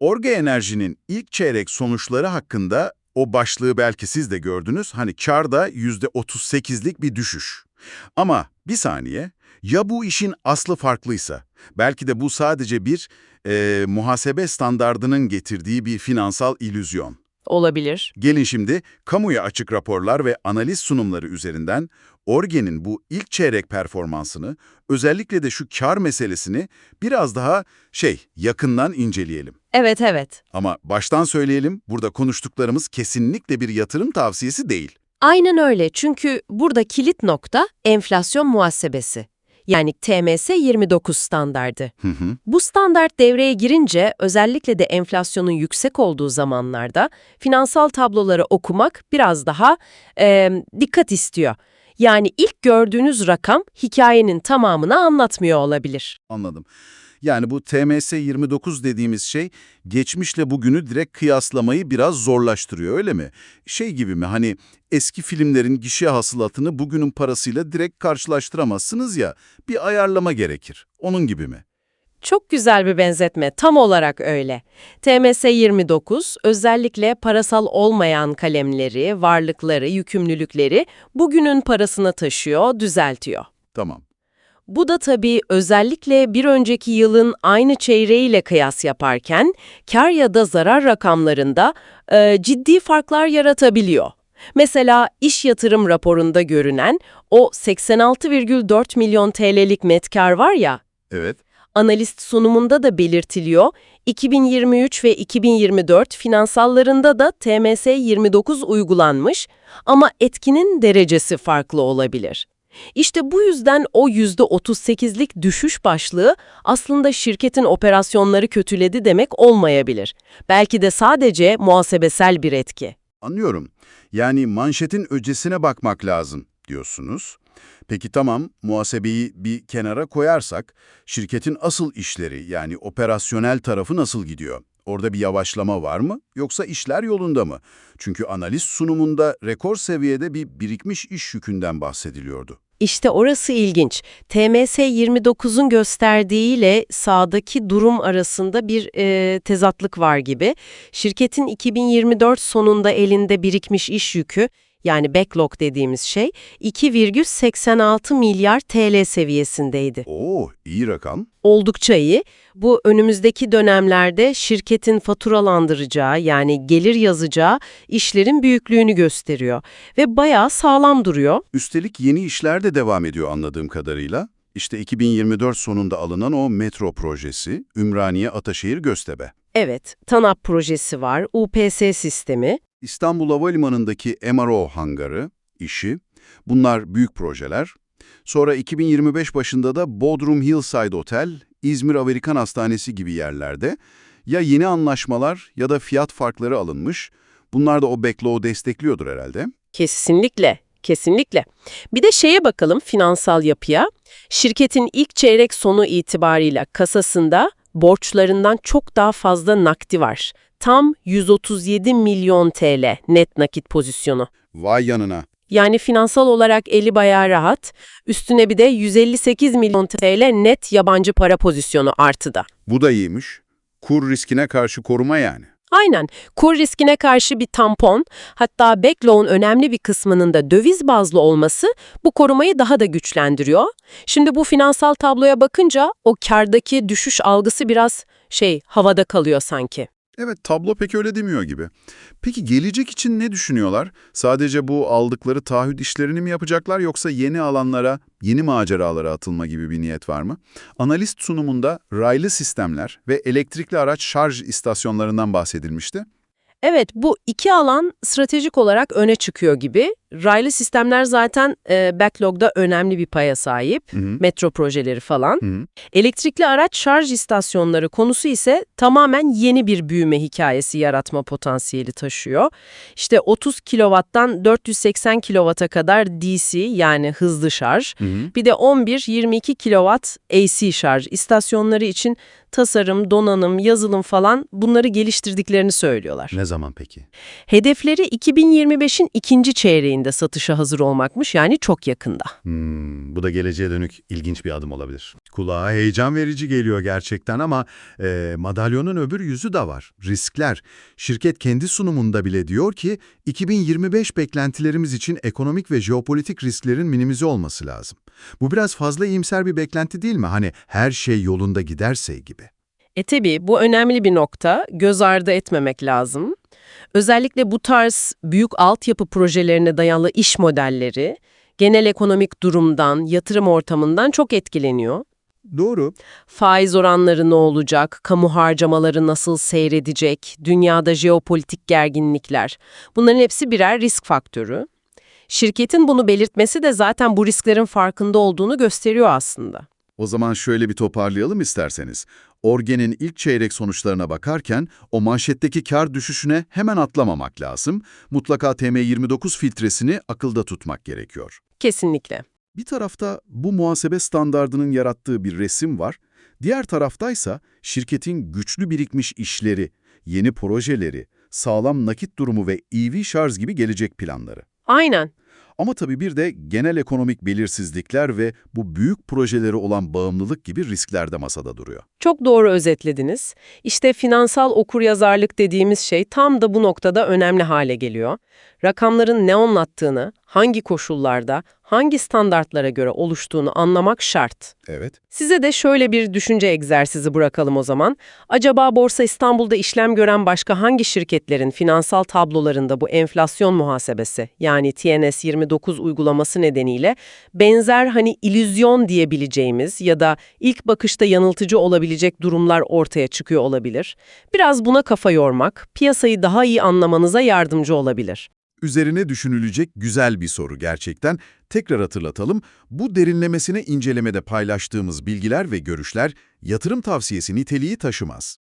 Orge Enerji'nin ilk çeyrek sonuçları hakkında o başlığı belki siz de gördünüz. Hani karda %38'lik bir düşüş. Ama bir saniye, ya bu işin aslı farklıysa, belki de bu sadece bir eee, muhasebe standardının getirdiği bir finansal illüzyon. Olabilir. Gelin şimdi kamuya açık raporlar ve analiz sunumları üzerinden Orge'nin bu ilk çeyrek performansını, özellikle de şu kar meselesini biraz daha şey yakından inceleyelim. Evet evet. Ama baştan söyleyelim, burada konuştuklarımız kesinlikle bir yatırım tavsiyesi değil. Aynen öyle çünkü burada kilit nokta enflasyon muhasebesi. Yani TMS 29 standardı. Hı hı. Bu standart devreye girince özellikle de enflasyonun yüksek olduğu zamanlarda finansal tabloları okumak biraz daha e, dikkat istiyor. Yani ilk gördüğünüz rakam hikayenin tamamını anlatmıyor olabilir. Anladım. Yani bu TMS 29 dediğimiz şey geçmişle bugünü direkt kıyaslamayı biraz zorlaştırıyor öyle mi? Şey gibi mi hani eski filmlerin gişe hasılatını bugünün parasıyla direkt karşılaştıramazsınız ya bir ayarlama gerekir. Onun gibi mi? Çok güzel bir benzetme, tam olarak öyle. TMS 29 özellikle parasal olmayan kalemleri, varlıkları, yükümlülükleri bugünün parasına taşıyor, düzeltiyor. Tamam. Bu da tabii özellikle bir önceki yılın aynı çeyreğiyle kıyas yaparken kar ya da zarar rakamlarında e, ciddi farklar yaratabiliyor. Mesela iş yatırım raporunda görünen o 86,4 milyon TL'lik net kar var ya, Evet. Analist sunumunda da belirtiliyor, 2023 ve 2024 finansallarında da TMS 29 uygulanmış ama etkinin derecesi farklı olabilir. İşte bu yüzden o %38'lik düşüş başlığı aslında şirketin operasyonları kötüledi demek olmayabilir. Belki de sadece muhasebesel bir etki. Anlıyorum. Yani manşetin öcesine bakmak lazım diyorsunuz. Peki tamam, muhasebeyi bir kenara koyarsak, şirketin asıl işleri yani operasyonel tarafı nasıl gidiyor? Orada bir yavaşlama var mı yoksa işler yolunda mı? Çünkü analiz sunumunda rekor seviyede bir birikmiş iş yükünden bahsediliyordu. İşte orası ilginç. TMS 29'un gösterdiğiyle sağdaki durum arasında bir e, tezatlık var gibi. Şirketin 2024 sonunda elinde birikmiş iş yükü, yani backlog dediğimiz şey, 2,86 milyar TL seviyesindeydi. Oo, iyi rakam. Oldukça iyi. Bu önümüzdeki dönemlerde şirketin faturalandıracağı yani gelir yazacağı işlerin büyüklüğünü gösteriyor. Ve bayağı sağlam duruyor. Üstelik yeni işler de devam ediyor anladığım kadarıyla. İşte 2024 sonunda alınan o metro projesi, Ümraniye Ataşehir Göztepe. Evet, TANAP projesi var, UPS sistemi. İstanbul Havalimanı'ndaki MRO hangarı, işi, bunlar büyük projeler. Sonra 2025 başında da Bodrum Hillside Otel, İzmir Amerikan Hastanesi gibi yerlerde ya yeni anlaşmalar ya da fiyat farkları alınmış. Bunlar da o backlogg'u destekliyordur herhalde. Kesinlikle, kesinlikle. Bir de şeye bakalım finansal yapıya. Şirketin ilk çeyrek sonu itibarıyla kasasında borçlarından çok daha fazla nakdi var. Tam 137 milyon TL net nakit pozisyonu. Vay yanına. Yani finansal olarak eli bayağı rahat. Üstüne bir de 158 milyon TL net yabancı para pozisyonu artıda. Bu da iyiymiş. Kur riskine karşı koruma yani. Aynen. Kur riskine karşı bir tampon, hatta backlogg'un önemli bir kısmının da döviz bazlı olması bu korumayı daha da güçlendiriyor. Şimdi bu finansal tabloya bakınca o kardaki düşüş algısı biraz şey havada kalıyor sanki. Evet, tablo pek öyle demiyor gibi. Peki gelecek için ne düşünüyorlar? Sadece bu aldıkları taahhüt işlerini mi yapacaklar yoksa yeni alanlara, yeni maceralara atılma gibi bir niyet var mı? Analist sunumunda raylı sistemler ve elektrikli araç şarj istasyonlarından bahsedilmişti. Evet, bu iki alan stratejik olarak öne çıkıyor gibi. Raylı sistemler zaten e, backlog'da önemli bir paya sahip. Hı hı. Metro projeleri falan. Hı hı. Elektrikli araç şarj istasyonları konusu ise tamamen yeni bir büyüme hikayesi yaratma potansiyeli taşıyor. İşte 30 kW'dan 480 kW'a kadar DC yani hızlı şarj, Hı hı. bir de 11-22 kW AC şarj istasyonları için tasarım, donanım, yazılım falan bunları geliştirdiklerini söylüyorlar. Ne zaman peki? Hedefleri 2025'in ikinci çeyreğinde çeyreğinde satışa hazır olmakmış yani çok yakında. Hmm, bu da geleceğe dönük ilginç bir adım olabilir. Kulağa heyecan verici geliyor gerçekten ama e, madalyonun öbür yüzü de var. Riskler. Şirket kendi sunumunda bile diyor ki 2025 beklentilerimiz için ekonomik ve jeopolitik risklerin minimize olması lazım. Bu biraz fazla iyimser bir beklenti değil mi? Hani her şey yolunda giderse gibi. E tabi bu önemli bir nokta, göz ardı etmemek lazım. Özellikle bu tarz büyük altyapı projelerine dayalı iş modelleri, genel ekonomik durumdan, yatırım ortamından çok etkileniyor. Doğru. Faiz oranları ne olacak, kamu harcamaları nasıl seyredecek, dünyada jeopolitik gerginlikler, bunların hepsi birer risk faktörü. Şirketin bunu belirtmesi de zaten bu risklerin farkında olduğunu gösteriyor aslında. O zaman şöyle bir toparlayalım isterseniz. Orgen'in ilk çeyrek sonuçlarına bakarken o manşetteki kar düşüşüne hemen atlamamak lazım. Mutlaka TM29 filtresini akılda tutmak gerekiyor. Kesinlikle. Bir tarafta bu muhasebe standardının yarattığı bir resim var. Diğer taraftaysa şirketin güçlü birikmiş işleri, yeni projeleri, sağlam nakit durumu ve EV şarj gibi gelecek planları. Aynen. Ama tabii bir de genel ekonomik belirsizlikler ve bu büyük projeleri olan bağımlılık gibi riskler de masada duruyor. Çok doğru özetlediniz. İşte finansal okuryazarlık dediğimiz şey tam da bu noktada önemli hale geliyor. Rakamların ne anlattığını, hangi koşullarda, hangi standartlara göre oluştuğunu anlamak şart. Evet. Size de şöyle bir düşünce egzersizi bırakalım o zaman. Acaba Borsa İstanbul'da işlem gören başka hangi şirketlerin finansal tablolarında bu enflasyon muhasebesi yani TNS 29 uygulaması nedeniyle benzer hani illüzyon diyebileceğimiz ya da ilk bakışta yanıltıcı olabilecek durumlar ortaya çıkıyor olabilir? Biraz buna kafa yormak, piyasayı daha iyi anlamanıza yardımcı olabilir. Üzerine düşünülecek güzel bir soru gerçekten. Tekrar hatırlatalım, bu derinlemesine incelemede paylaştığımız bilgiler ve görüşler yatırım tavsiyesi niteliği taşımaz.